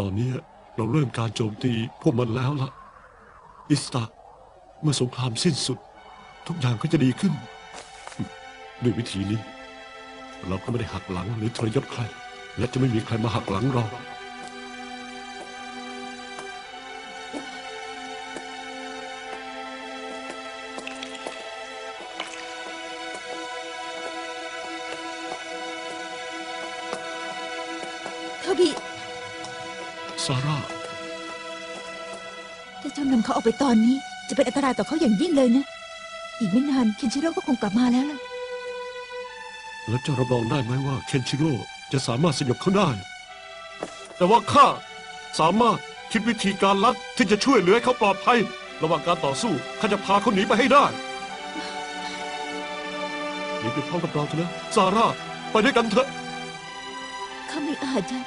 ตอนนี้เราเริ่มการโจมตีพวกมันแล้วล่ะ อิสตา เมื่อสงครามสิ้นสุด ทุกอย่างก็จะดีขึ้น ด้วยวิธีนี้ เราก็ไม่ได้หักหลังหรือทรยศใคร และจะไม่มีใครมาหักหลังเราาร่า ถ้าเจ้านำเขาออกไปตอนนี้ จะเป็นอันตรายต่อเขาอย่างยิ่งเลยนะ อีกไม่นานเคนชิโร่ก็คงกลับมาแล้วล่ะ แล้วเจะรับรองได้ไหมว่า เคนชิโร่จะสามารถสยบเขาได้ แต่ว่าข้าสามารถคิดวิธีการลัดที่จะช่วยเหลือให้เขาปลอดภัย ระหว่างการต่อสู้ข้าจะพาเขาหนีไปให้ได้หนีไปพร้อมกับเราเถอะนะซาร่าไปด้วยกันเถอะเขาไม่อาจจะ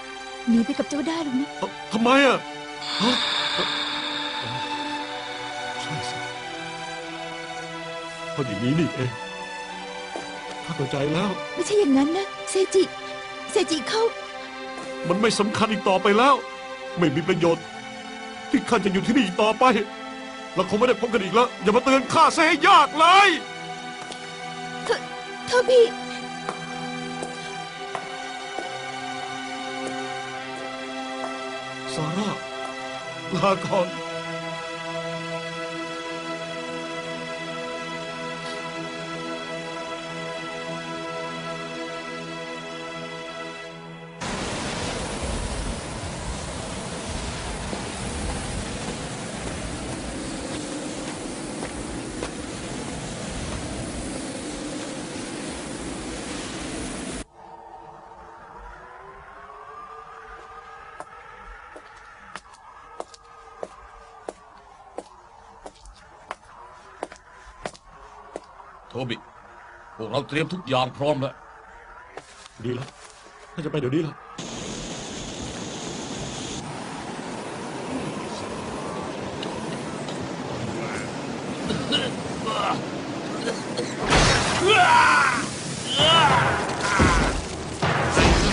หนีไปกับเจ้าได้หรอกนะ เอ้าทำไมอะฮะเอ้าใช่สิเพราะอย่างนี้นี่เองข้าเข้าใจแล้ว ไม่ใช่อย่างนั้นนะ เซจิ เซจิเขามันไม่สำคัญอีกต่อไปแล้ว ไม่มีประโยชน์ ที่ข้าจะอยู่ที่นี่อีกต่อไปเราคงไม่ได้พบกันอีกแล้ว อย่ามาเตือนข้าซะให้ยากเลยโทโทบิซา ร่าล โทบิ พวกเราเตรียมทุกอย่างพร้อมแล้ว ดีแล้วข้าจะไปเดี๋ยวนี้แล้ว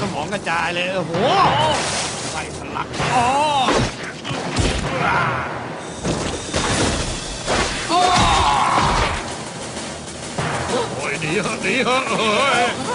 สมองกระจายเลย โอ้โหไส้ทะลักอ๋อ อ้ยหนี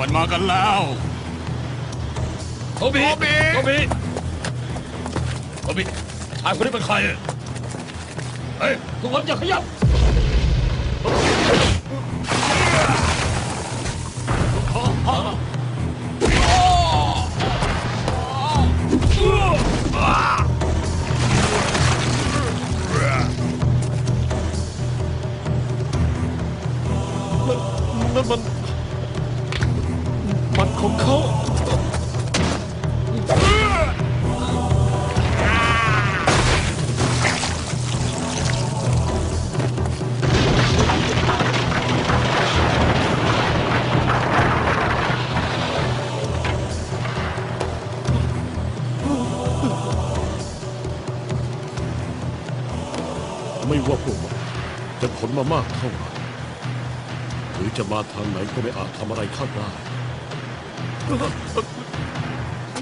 มันมากันแล้วโทบิโทบิโทบิโทบิชายคนนี้เป็นใคร เฮ้ยทุกคนอย่าขยับ นั่นมัน มันของเขา ลมามากเท่าไหร่หรือจะมาทางไหนก็ไม่อาจทำอะไรข้าได้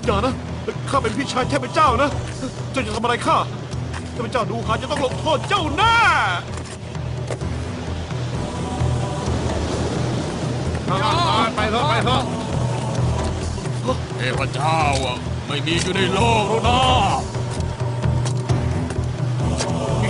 อย่านะ ข้าเป็นพี่ชายเทพเจ้านะ เจ้าจะทำอะไรข้าเทพเจ้าดูหาจะต้องลงโทษเจ้าแน่ไปเถอะไปเถอะเทพเจ้าอะไม่มีอยู่ในโลกหรอกนะ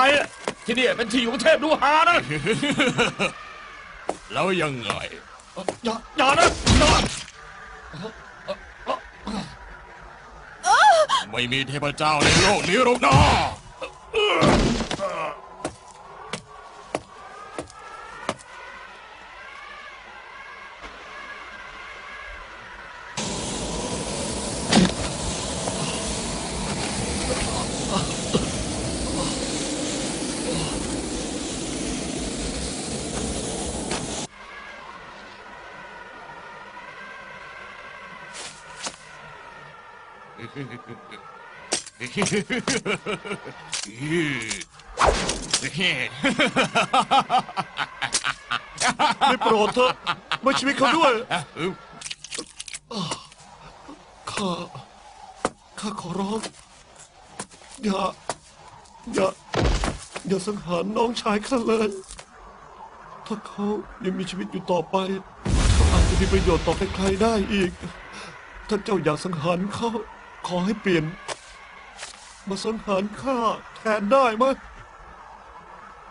รอะที่นี่เป็นที่อยู่ของเทพดูหานะ แล้วยังไง อย่าอย่านะอย่าไม่มีเทพเจ้าในโลกนี้หรอกนะ ไม่โปรดเถอะมาชีวิตเขาด้วย ข้า ข้าขอร้อง อย่า อย่า อย่าสังหารน้องชายข้าเลย ถ้าเขายังมีชีวิตอยู่ต่อไปเขาอาจจะมีประโยชน์ต่อใครๆได้อีก ถ้าเจ้าอยากสังหารเขา ขอให้เปลี่ยน มาสังหารข้าแทนได้ไหม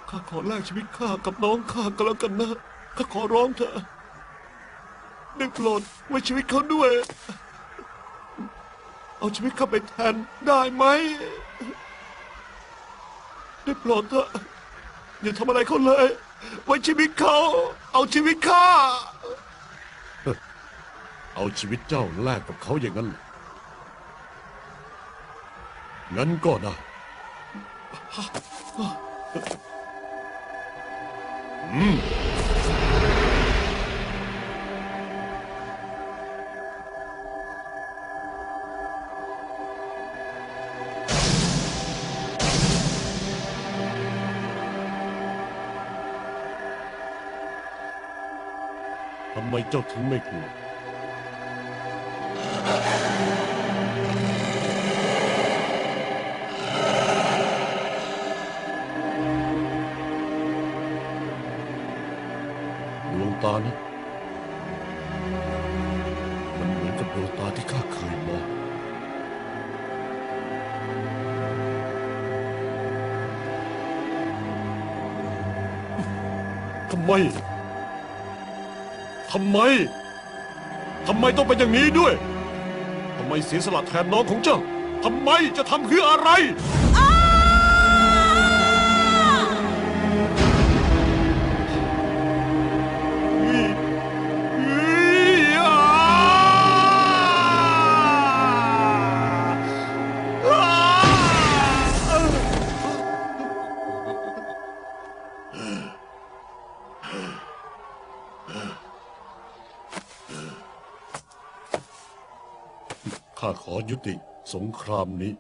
ข้าขอแลกชีวิตข้ากับน้องข้าก็แล้วกันนะ ข้าขอร้องเถอะได้โปรดไว้ชีวิตเขาด้วย เอาชีวิตข้าไปแทนได้ไหม ได้โปรดเถอะอย่าทำอะไรเขาเลย ไว้ชีวิตเขา เอาชีวิตข้า เอาชีวิตเจ้าแลกกับเขาอย่างนั้นเหรอ งั้นก็ได้ทำไมเจ้าถึงไม่กลัว ทำไม ทำไม ทำไมต้องเป็นอย่างนี้ด้วย ทำไมเสียสละแทนน้องของเจ้า ทำไมจะทำเพื่ออะไราขอยุติสงครามนี้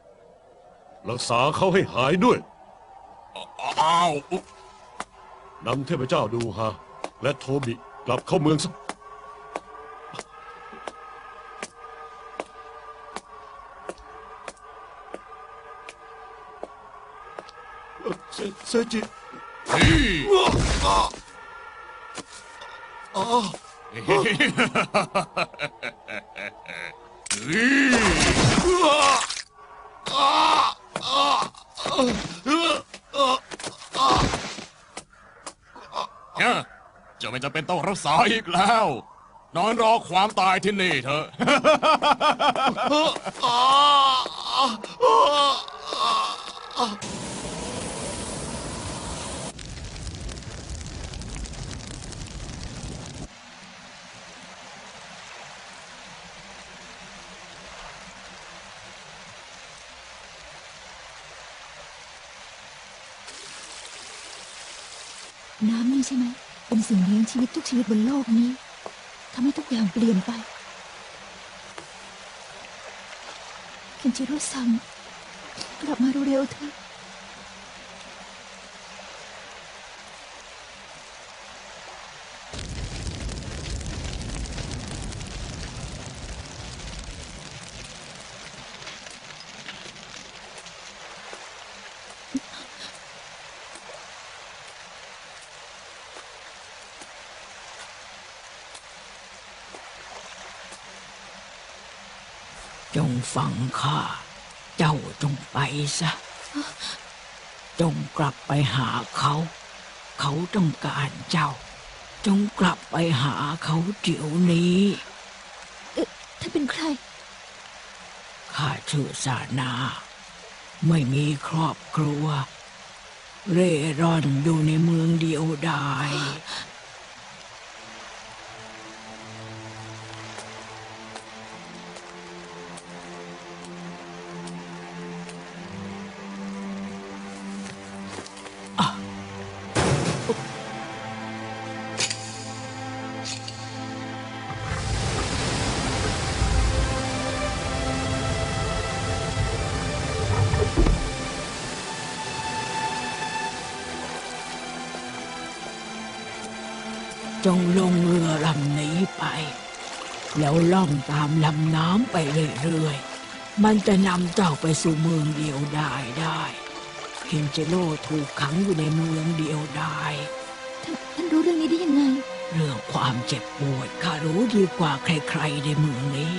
รักษาเขาให้หายด้วย อ้านำเทพเจ้าดูฮะและโทบิกลับเข้าเมืองซะเซจิอ้า จะไม่จำเป็นต้องรักษาอีกแล้ว นอนรอความตายที่นี่เถอะ น้ำนี่ใช่ไหมเป็นสิ่งเลี้ยงชีวิตทุกชีวิตบนโลกนี้ทำให้ทุกอย่างเปลี่ยนไปเคนจิโร่ซังกลับมาเร็วๆเถอะ จงฟังข้า เจ้าจงไปซะ จงกลับไปหาเขา เขาต้องการเจ้า จงกลับไปหาเขาเดี๋ยวนี้เอ๊ะท่านเป็นใคร ข้าชื่อสานา ไม่มีครอบครัว เร่ร่อนอยู่ในเมืองเดียวดาย งลงเรือลำนี้ไป แล้วล่องตามลำน้ำไปเรื่อยๆ มันจะนำเจ้าไปสู่เมืองเดียวดายได้เคนเจโร่ถูกขังอยู่ในเมืองเดียวดายท่านท่านรู้เรื่องนี้ได้ยังไง เรื่องความเจ็บปวดข้ารู้ดีกว่าใครๆในเมืองนี้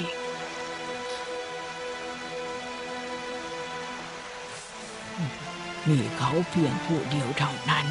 มีเขาเพียงผู้เดียวเท่านั้น